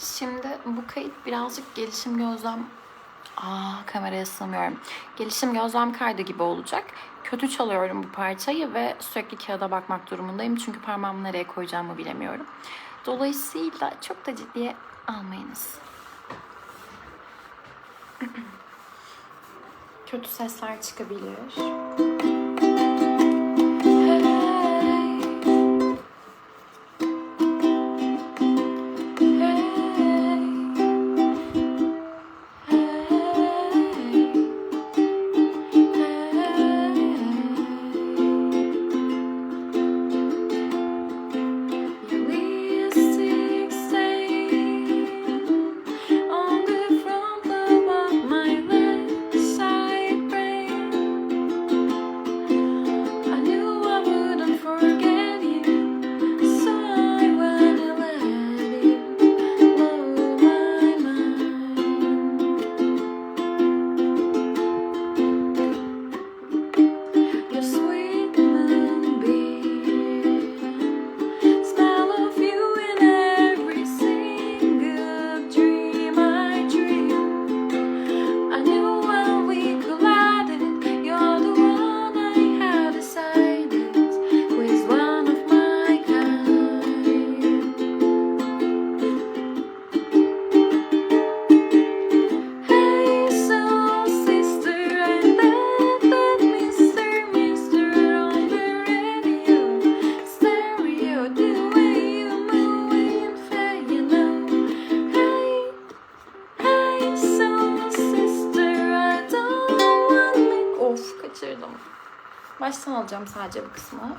Şimdi bu kayıt birazcık gelişim gözlem... Aa kameraya sığmıyorum. Gelişim gözlem kaydı gibi olacak. Kötü çalıyorum bu parçayı ve sürekli kağıda bakmak durumundayım. Çünkü parmağımı nereye koyacağımı bilemiyorum. Dolayısıyla çok da ciddiye almayınız. Kötü sesler çıkabilir. Baştan alacağım sadece bu kısmı.